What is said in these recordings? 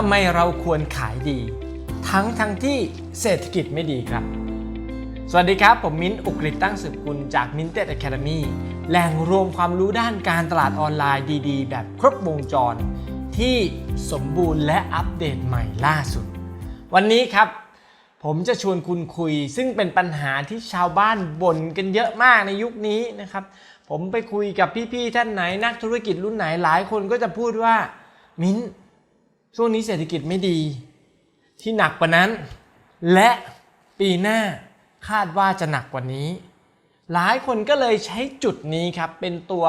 ทำไมเราควรขายดี ทั้งทั้งที่เศรษฐกิจไม่ดีครับ สวัสดีครับ ผมมิ้นท์อุกฤษตั้งสืบกุลจากมิ้นเต็ดอะคาเดมี่แหล่งรวมความรู้ด้านการตลาดออนไลน์ดีๆ แบบครบวงจร ที่สมบูรณ์และอัปเดตใหม่ล่าสุด วันนี้ครับผมจะชวนคุณคุย ซึ่งเป็นปัญหาที่ชาวบ้านบ่นกันเยอะมากในยุคนี้นะครับ ผมไปคุยกับพี่ๆท่านไหนนักธุรกิจรุ่นไหนหลายคนก็จะพูดว่ามิ้น ช่วงนี้เศรษฐกิจไม่ดี ที่หนักกว่านั้น และปีหน้าคาดว่าจะหนักกว่านี้ หลายคนก็เลยใช้จุดนี้ครับเป็นตัว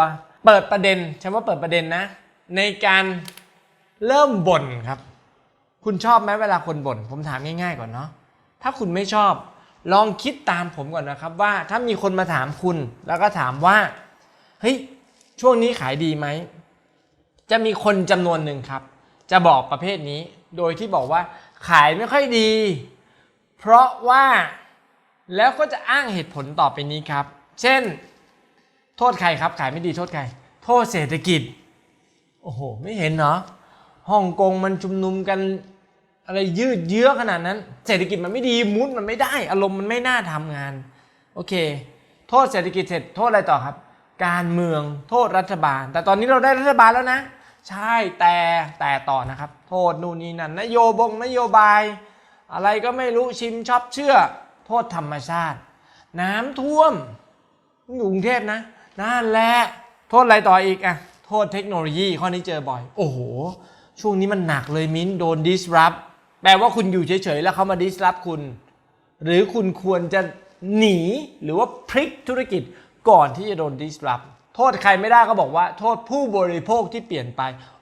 เปิดประเด็นใช้ว่าเปิดประเด็นนะ ในการเริ่มบ่นครับ คุณชอบไหมเวลาคนบ่น ผมถามง่ายๆก่อนเนาะถ้าคุณไม่ชอบลองคิดตามผมก่อนนะครับว่าถ้ามีคนมาถามคุณ แล้วก็ถามว่าเฮ้ยช่วงนี้ขายดีไหมจะมีคนจำนวนหนึ่งครับ จะบอกประเภทนี้ โดยที่บอกว่าขายไม่ค่อยดี เพราะว่าแล้วก็จะอ้างเหตุผลต่อไปนี้ครับ เช่น โทษใครครับ ขายไม่ดีโทษใคร โทษเศรษฐกิจ โอ้โห ไม่เห็นเนาะฮ่องกงมันชุมนุมกันอะไรยืดเยื้อขนาดนั้น เศรษฐกิจมันไม่ดีมุดมันไม่ได้ อารมณ์มันไม่น่าทำงาน โอเค โทษเศรษฐกิจเสร็จโทษอะไรต่อครับ การเมืองโทษรัฐบาล แต่ตอนนี้เราได้รัฐบาลแล้วนะ ใช่แต่แต่ต่อนะครับ โทษนู่นนี่นั่นนโยบงนโยบาย อะไรก็ไม่รู้ชิมชอบเชื่อ โทษธรรมชาติ น้ำท่วมอยู่กรุงเทพนะนั่นแหละโทษอะไรต่ออีกอะโทษเทคโนโลยีข้อนี้เจอบ่อย โอ้โห ช่วงนี้มันหนักเลยมิ้นโดน disrupt แปลว่าคุณอยู่เฉยๆ แล้วเขามา disrupt คุณ หรือคุณควรจะหนีหรือว่าพลิกธุรกิจก่อนที่จะโดน disrupt ทษใครไม่ได้ก็บอกว่า โทษผู้บริโภคที่เปลี่ยนไป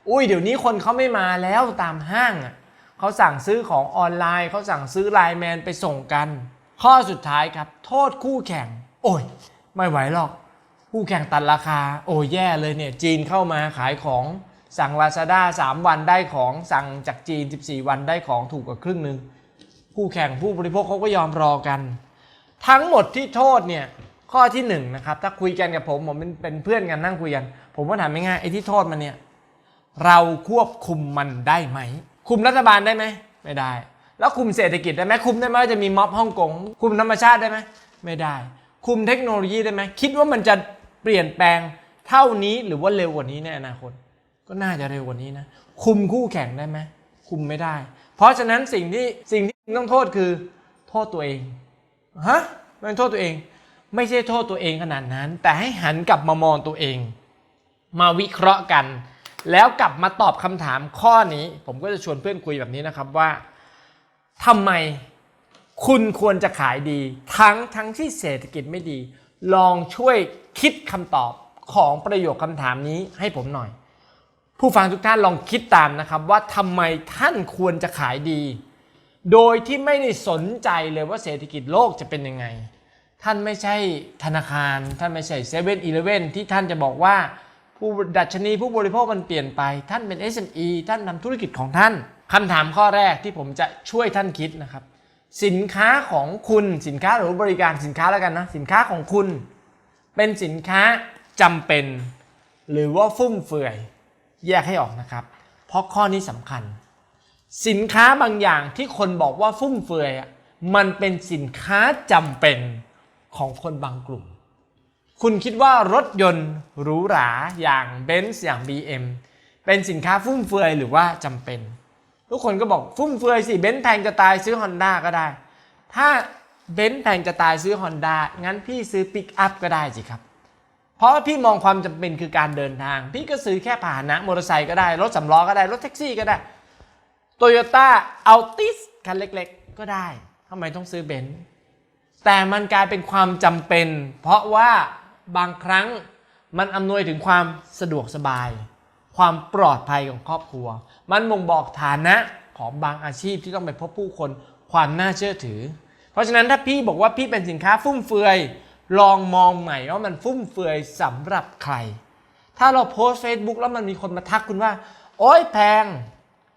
อุ้ยเดี๋ยวนี้คนเขาไม่มาแล้วตามห้างอะเขาสั่งซื้อของออนไลน์เขาสั่งซื้อไลน์แมนไปส่งกัน ข้อสุดท้ายครับ โทษคู่แข่ง โอ้ย ไม่ไหวหรอก คู่แข่งตัดราคา โอ้ยแย่เลยเนี่ย จีนเข้ามาขายของสั่ง Lazada 3วันได้ของสั่งจากจีน 14 วันได้ของถูกกว่าครึ่งหนึ่งคู่แข่งผู้บริโภคเขาก็ยอมรอกัน ทั้งหมดที่โทษเนี่ย ข้อที่หนึ่งนะครับถ้าคุยกันกับผมผมเป็นเป็นเพื่อนกันนั่งคุยกัน ผมก็ถามง่ายๆไอ้ที่โทษมันเนี่ยเราควบคุมมันได้ไหม คุมรัฐบาลได้ไหมไม่ได้ แล้วคุมเศรษฐกิจได้ไหมคุมได้ไหมว่าจะมีม็อบฮ่องกงคุมธรรมชาติได้ไหมไม่ได้ คุมเทคโนโลยีได้ไหมคิดว่ามันจะเปลี่ยนแปลงเท่านี้หรือว่าเร็วกว่านี้ในอนาคต ก็น่าจะเร็วกว่านี้นะคุมคู่แข่งได้ไหมคุมไม่ได้ เพราะฉะนั้นสิ่งที่สิ่งที่ต้องโทษคือ โทษตัวเองฮะมันโทษตัวเอง ไม่ใช่โทษตัวเองขนาดนั้น แต่ให้หันกลับมามองตัวเอง มาวิเคราะห์กัน แล้วกลับมาตอบคำถามข้อนี้ ผมก็จะชวนเพื่อนคุยแบบนี้นะครับว่าทำไมคุณควรจะขายดี ทั้งทั้งที่เศรษฐกิจไม่ดี ลองช่วยคิดคำตอบของประโยคคำถามนี้ให้ผมหน่อย ผู้ฟังทุกท่านลองคิดตามนะครับว่าทำไมท่านควรจะขายดี โดยที่ไม่ได้สนใจเลยว่าเศรษฐกิจโลกจะเป็นยังไง ท่านไม่ใช่ธนาคาร ท่านไม่ใช่เซเว่นอีเลเว่นที่ท่านจะบอกว่า ผู้ดัชนีผู้บริโภคมันเปลี่ยนไป ท่านเป็น SME ท่านทำธุรกิจของท่านคำถามข้อแรกที่ผมจะช่วยท่านคิดนะครับ สินค้าของคุณสินค้าหรือบริการสินค้าแล้วกันนะสินค้าของคุณ เป็นสินค้าจำเป็น หรือว่าฟุ่มเฟือยแยกให้ออกนะครับ เพราะข้อนี้สำคัญ สินค้าบางอย่างที่คนบอกว่าฟุ่มเฟือยอะมันเป็นสินค้าจำเป็น ของคนบางกลุ่ม คุณคิดว่ารถยนต์หรูหราอย่างเบนซ์อย่าง BM เป็นสินค้าฟุ่มเฟือยหรือว่าจำเป็น ทุกคนก็บอกฟุ่มเฟือยสิเบนซ์แพงจะตายซื้อ Honda ก็ได้ ถ้าเบนซ์แพงจะตายซื้อ Honda งั้นพี่ซื้อปิกอัพก็ได้สิครับ เพราะว่าพี่มองความจำเป็นคือการเดินทาง พี่ก็ซื้อแค่พาหนะมอเตอร์ไซค์ก็ได้ รถสำล้อก็ได้ รถแท็กซี่ก็ได้โตโยต้าอัลติสคันเล็กๆ ก็ได้ทำไมต้องซื้อเบนซ์ แต่มันกลายเป็นความจำเป็น เพราะว่าบางครั้งมันอำนวยถึงความสะดวกสบาย ความปลอดภัยของครอบครัว มันบ่งบอกฐานะของบางอาชีพที่ต้องไปพบผู้คนความน่าเชื่อถือ เพราะฉะนั้นถ้าพี่บอกว่าพี่เป็นสินค้าฟุ่มเฟือย ลองมองใหม่ว่ามันฟุ่มเฟือยสำหรับใคร ถ้าเราโพสต์ Facebook แล้วมันมีคนมาทักคุณว่า โอ๊ยแพง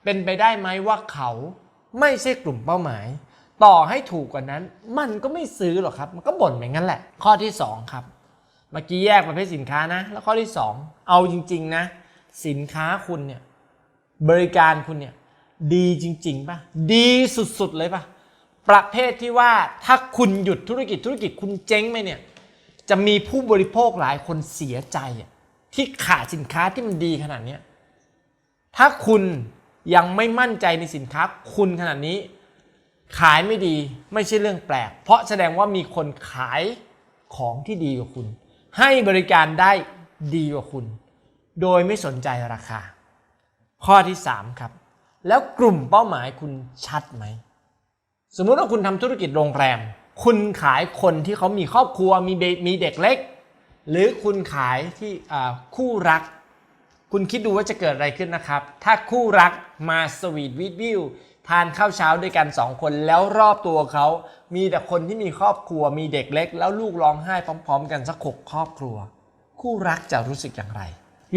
เป็นไปได้ไหมว่าเขาไม่ใช่กลุ่มเป้าหมาย ต่อให้ถูกกว่านั้น มันก็ไม่ซื้อหรอกครับ มันก็บ่นอย่างนั้นแหละ ข้อที่ 2 ครับ เมื่อกี้แยกประเภทสินค้านะ แล้วข้อที่ 2 เอาจริง ๆ นะ สินค้าคุณเนี่ยบริการคุณเนี่ยดีจริง ๆป่ะดีสุด ๆ เลยป่ะประเภทที่ว่าถ้าคุณหยุดธุรกิจธุรกิจคุณเจ๊งไหมเนี่ยจะมีผู้บริโภคหลายคนเสียใจที่ขาดสินค้าที่มันดีขนาดนี้ถ้าคุณยังไม่มั่นใจในสินค้าคุณขนาดนี้ ขายไม่ดีไม่ใช่เรื่องแปลก เพราะแสดงว่ามีคนขายของที่ดีกว่าคุณ ให้บริการได้ดีกว่าคุณ โดยไม่สนใจราคา ข้อที่ 3 ครับ แล้วกลุ่มเป้าหมายคุณชัดไหม สมมุติว่าคุณทำธุรกิจโรงแรม คุณขายคนที่เขามีครอบครัวมีเบมีเด็กเล็ก หรือคุณขายที่คู่รัก คุณคิดดูว่าจะเกิดอะไรขึ้นนะครับ ถ้าคู่รักมาสวีทวิดวิว ทานข้าวเช้าด้วยกัน 2 คนแล้วรอบตัวเขา มีแต่คนที่มีครอบครัวมีเด็กเล็ก แล้วลูกร้องไห้พร้อม ๆ กันสักหกครอบครัว คู่รักจะรู้สึกอย่างไร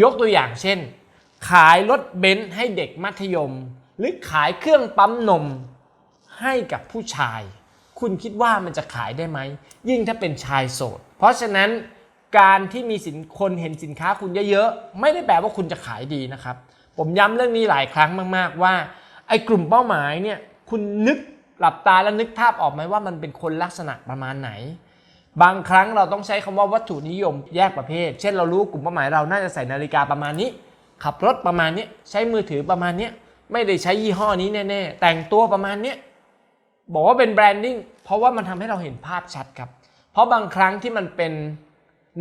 ยกตัวอย่างเช่น ขายรถเบนซ์ให้เด็กมัธยม หรือขายเครื่องปั๊มนม ให้กับผู้ชาย คุณคิดว่ามันจะขายได้ไหม ยิ่งถ้าเป็นชายโสด เพราะฉะนั้นการที่มีสินคนเห็นสินค้าคุณเยอะๆไม่ได้แปลว่าคุณจะขายดีนะครับ ผมย้ำเรื่องนี้หลายครั้งมาก ๆว่า ไอ้กลุ่มเป้าหมายเนี่ยคุณนึกหลับตาแล้วนึกภาพออกไหมว่ามันเป็นคนลักษณะประมาณไหน บางครั้งเราต้องใช้คำว่าวัตถุนิยมแยกประเภท เช่นเรารู้กลุ่มเป้าหมายเราน่าจะใส่นาฬิกาประมาณนี้ ขับรถประมาณนี้ใช้มือถือประมาณนี้ไม่ได้ใช้ยี่ห้อนี้แน่ๆแต่งตัวประมาณนี้บอกว่าเป็นแบรนดิ้งเพราะว่ามันทำให้เราเห็นภาพชัดครับ เพราะบางครั้งที่มันเป็น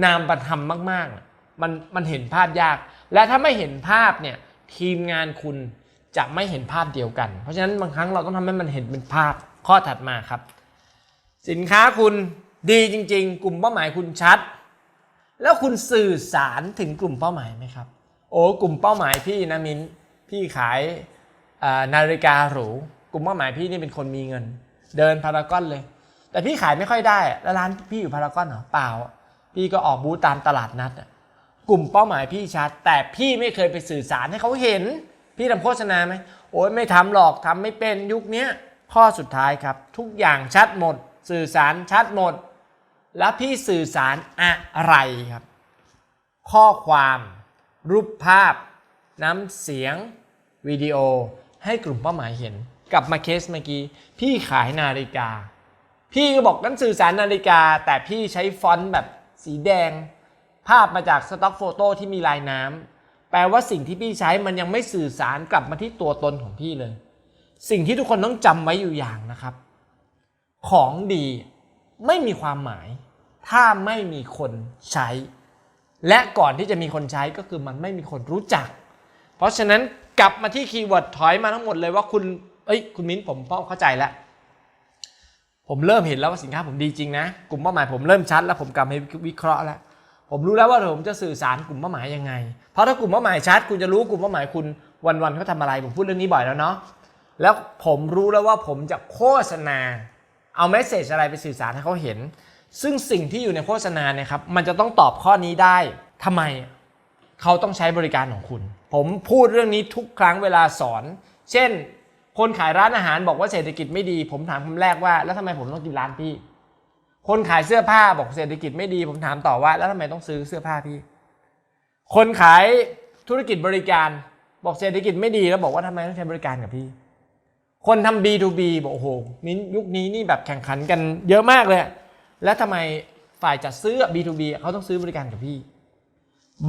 นามประธรรมมากๆ มันมันเห็นภาพยาก และถ้าไม่เห็นภาพเนี่ยทีมงานคุณ จะไม่เห็นภาพเดียวกัน เพราะฉะนั้นบางครั้งเราต้องทำให้มันเห็นเป็นภาพข้อถัดมาครับ สินค้าคุณดีจริง ๆ กลุ่มเป้าหมายคุณชัด แล้วคุณสื่อสารถึงกลุ่มเป้าหมายไหมครับ โอ้กลุ่มเป้าหมายพี่นะมินพี่ขายนาฬิกาหรูกลุ่มเป้าหมายพี่นี่เป็นคนมีเงิน เดินพารากอนเลย แต่พี่ขายไม่ค่อยได้แล้วร้านพี่อยู่พารากอนเหรอเปล่า พี่ก็ออกบูธตามตลาดนัดกลุ่มเป้าหมายพี่ชัด แต่พี่ไม่เคยไปสื่อสารให้เขาเห็น พี่ทำโฆษณาไหมโอ้ยไม่ทำหรอกทำไม่เป็นยุคเนี้ข้อสุดท้ายครับ ทุกอย่างชัดหมด สื่อสารชัดหมด แล้วพี่สื่อสารอะไรครับ ข้อความรูปภาพ น้ำเสียงวิดีโอ ให้กลุ่มเป้าหมายเห็น กลับมาเคสเมื่อกี้ พี่ขายนาฬิกา พี่ก็บอกนั้นสื่อสารนาฬิกา แต่พี่ใช้ฟอนต์แบบสีแดง ภาพมาจากสต็อกโฟโต้ที่มีลายน้ำ แปลว่าสิ่งที่พี่ใช้มันยังไม่สื่อสารกลับมาที่ตัวตนของพี่เลย สิ่งที่ทุกคนต้องจำไว้อยู่อย่างนะครับ ของดีไม่มีความหมาย ถ้าไม่มีคนใช้ และก่อนที่จะมีคนใช้ก็คือมันไม่มีคนรู้จัก เพราะฉะนั้นกลับมาที่คีย์เวิร์ดถอยมาทั้งหมดเลยว่าคุณเอ้ยคุณมิ้นผมเข้าใจแล้วผมเริ่มเห็นแล้วว่าสินค้าผมดีจริงนะ กลุ่มเป้าหมายผมเริ่มชัดแล้วผมกลับมาวิเคราะห์แล้ว ผมรู้แล้วว่าผมจะสื่อสารกลุ่มเป้าหมายยังไง เพราะถ้ากลุ่มเป้าหมายชัดคุณจะรู้กลุ่มเป้าหมายคุณวันๆเขาทำอะไรผมพูดเรื่องนี้บ่อยแล้วเนาะแล้วผมรู้แล้วว่าผมจะโฆษณา เอาเมสเซจอะไรไปสื่อสารให้เขาเห็น ซึ่งสิ่งที่อยู่ในโฆษณาเนี่ยครับมันจะต้องตอบข้อนี้ได้ทำไมเขาต้องใช้บริการของคุณ ผมพูดเรื่องนี้ทุกครั้งเวลาสอน เช่น คนขายร้านอาหารบอกว่าเศรษฐกิจไม่ดี ผมถามคำแรกว่า แล้วทำไมผมต้องกินร้านพี่ คนขายเสื้อผ้าบอกเศรษฐกิจไม่ดีผมถามต่อว่า แล้วทำไมต้องซื้อเสื้อผ้าพี่ คนขายธุรกิจบริการ บอกเศรษฐกิจไม่ดีแล้วบอกว่าทำไมต้องใช้บริการกับพี่ คนทำ B2B บอกโอ้โหยุคนี้นี่แบบแข่งขันกันเยอะมากเลย แล้วทำไมฝ่ายจัดซื้อ B2B เขาต้องซื้อบริการกับพี่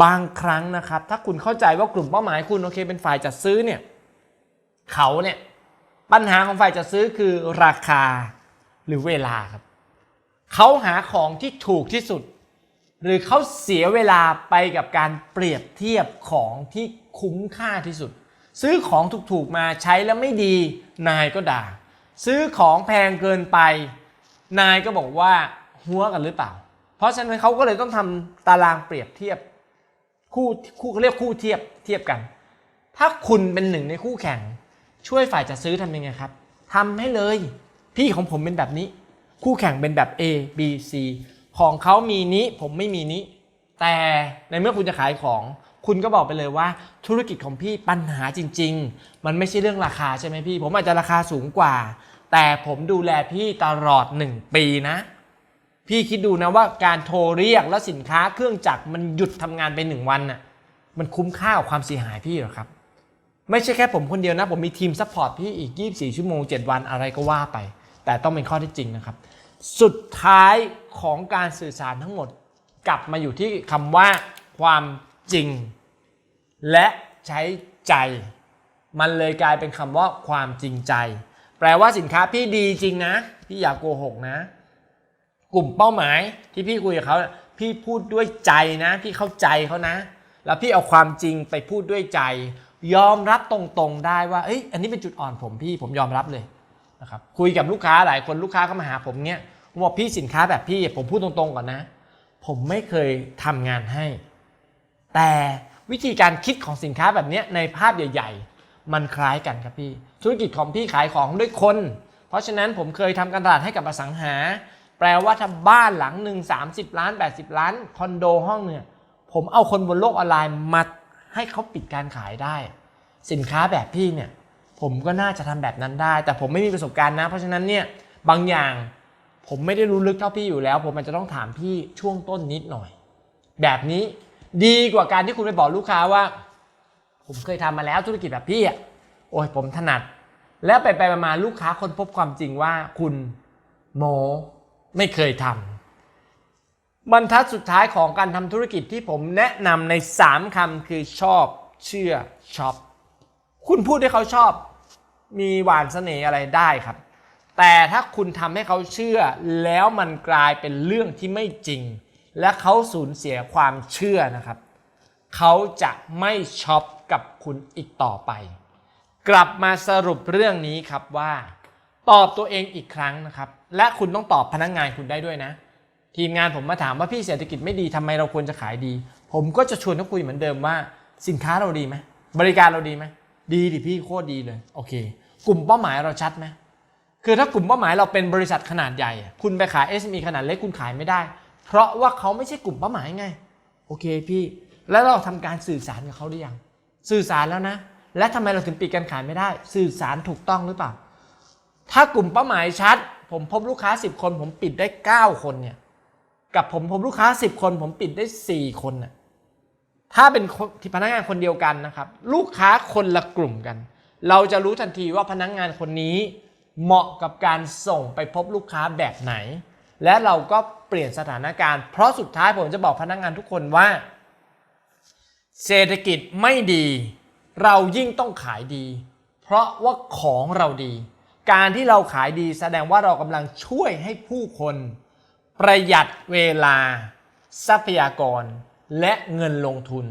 บางครั้งนะครับ ถ้าคุณเข้าใจว่ากลุ่มเป้าหมายคุณโอเค เป็นฝ่ายจัดซื้อเนี่ยเขาเนี่ยปัญหาของฝ่ายจัดซื้อคือราคาหรือเวลาครับ เขาหาของที่ถูกที่สุด หรือเขาเสียเวลาไปกับการเปรียบเทียบของที่คุ้มค่าที่สุด ซื้อของถูกๆมาใช้แล้วไม่ดี นายก็ด่า ซื้อของแพงเกินไป นายก็บอกว่าหัวกันหรือเปล่า เพราะฉะนั้นเขาก็เลยต้องทำตารางเปรียบเทียบคู่คู่เขาเรียกคู่เทียบเทียบกัน ถ้าคุณเป็นหนึ่งในคู่แข่ง ช่วยฝ่ายจะซื้อทำยังไงครับทำให้เลย พี่ของผมเป็นแบบนี้ คู่แข่งเป็นแบบ A B C ของเขามีนี้ผมไม่มีนี้ แต่ในเมื่อคุณจะขายของ คุณก็บอกไปเลยว่าธุรกิจของพี่ปัญหาจริง ๆ มันไม่ใช่เรื่องราคาใช่ไหมพี่ ผมอาจจะราคาสูงกว่า แต่ผมดูแลพี่ตลอด 1 ปีนะ พี่คิดดูนะว่าการโทรเรียกแล้วสินค้าเครื่องจักรมันหยุดทำงานไปหนึ่งวันน่ะมันคุ้มค่ากับความเสียหายพี่หรอครับ ไม่ใช่แค่ผมคนเดียวนะ ผมมีทีมซัพพอร์ตพี่อีก 24 ชั่วโมง 7 วันอะไรก็ว่าไป แต่ต้องเป็นข้อที่จริงนะครับ สุดท้ายของการสื่อสารทั้งหมดกลับมาอยู่ที่คำว่าความจริง และใช้ใจ มันเลยกลายเป็นคำว่าความจริงใจ แปลว่าสินค้าพี่ดีจริงนะพี่อย่าโกหกนะ กลุ่มเป้าหมายที่พี่คุยกับเขาพี่พูดด้วยใจนะ พี่เข้าใจเขานะ แล้วพี่เอาความจริงไปพูดด้วยใจ ยอมรับตรงๆได้ว่าเอ้ยอันนี้เป็นจุดอ่อนผมพี่ผมยอมรับเลย นะครับคุยกับลูกค้าหลายคนลูกค้าก็มาหาผมเนี้ยผมบอกพี่สินค้าแบบพี่ผมพูดตรงๆก่อนนะ ผมไม่เคยทำงานให้ แต่วิธีการคิดของสินค้าแบบนี้ในภาพใหญ่ ๆ มันคล้ายกันครับพี่ ธุรกิจของพี่ขายของด้วยคน เพราะฉะนั้นผมเคยทำการตลาดให้กับอสังหา แปลว่าถ้าบ้านหลังหนึ่ง30 ล้าน 80 ล้านคอนโดห้องเนี่ยผมเอาคนบนโลกออนไลน์มาให้เขาปิดการขายได้ สินค้าแบบพี่เนี่ย ผมก็น่าจะทำแบบนั้นได้ แต่ผมไม่มีประสบการณ์นะ เพราะฉะนั้นเนี่ยบางอย่างผมไม่ได้รู้ลึกเท่าพี่อยู่แล้ว ผมอาจจะต้องถามพี่ช่วงต้นนิดหน่อย แบบนี้ดีกว่าการที่คุณไปบอกลูกค้าว่า ผมเคยทำมาแล้วธุรกิจแบบพี่อะโอ้ยผมถนัด แล้วไปไปๆมาๆลูกค้าคนพบความจริงว่าคุณโมไม่เคยทำบรรทัดสุดท้ายของการทำธุรกิจที่ผมแนะนำใน 3คำคือชอบ เชื่อช็อป คุณพูดให้เขาชอบ มีหวานเสน่ห์อะไรได้ครับ แต่ถ้าคุณทำให้เขาเชื่อแล้วมันกลายเป็นเรื่องที่ไม่จริง และเขาสูญเสียความเชื่อนะครับ เขาจะไม่ช็อปกับคุณอีกต่อไป กลับมาสรุปเรื่องนี้ครับว่า ตอบตัวเองอีกครั้งนะครับ และคุณต้องตอบพนักงานคุณได้ด้วยนะ ทีมงานผมมาถามว่าพี่เศรษฐกิจไม่ดีทำไมเราควรจะขายดี ผมก็จะชวนเขาคุยเหมือนเดิมว่า สินค้าเราดีไหมบริการเราดีไหมดีดิพี่โคตรดีเลย โอเค กลุ่มเป้าหมายเราชัดไหมคือถ้ากลุ่มเป้าหมายเราเป็นบริษัทขนาดใหญ่ คุณไปขาย SME ขนาดเล็กคุณขายไม่ได้ เพราะว่าเขาไม่ใช่กลุ่มเป้าหมายไง โอเคพี่ แล้วเราทำการสื่อสารกับเขาหรือยัง สื่อสารแล้วนะ และทำไมเราถึงปิดการขายไม่ได้ สื่อสารถูกต้องหรือเปล่า ถ้ากลุ่มเป้าหมายชัด ผมพบลูกค้า 10 คน ผมปิดได้ 9 คนเนี่ย กับผมพบลูกค้า 10 คน ผมปิดได้ 4 คนน่ะ ถ้าเป็นที่พนักงานคนเดียวกันนะครับ ลูกค้าคนละกลุ่มกัน เราจะรู้ทันทีว่าพนักงานคนนี้ เหมาะกับการส่งไปพบลูกค้าแบบไหน และเราก็เปลี่ยนสถานการณ์ เพราะสุดท้ายผมจะบอกพนักงานทุกคนว่า เศรษฐกิจไม่ดี เรายิ่งต้องขายดี เพราะว่าของเราดี การที่เราขายดีแสดงว่าเรากำลังช่วยให้ผู้คน ประหยัดเวลา ทรัพยากร และเงินลงทุน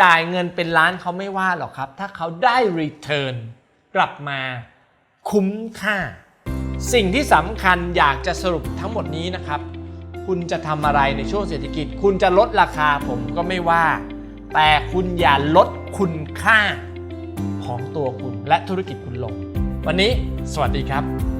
จ่ายเงินเป็นล้านเขาไม่ว่าหรอกครับ ถ้าเขาได้ return กลับมาคุ้มค่า สิ่งที่สำคัญอยากจะสรุปทั้งหมดนี้นะครับ คุณจะทำอะไรในช่วงเศรษฐกิจ คุณจะลดราคาผมก็ไม่ว่า แต่คุณอย่าลดคุณค่าของตัวคุณและธุรกิจคุณลง วันนี้สวัสดีครับ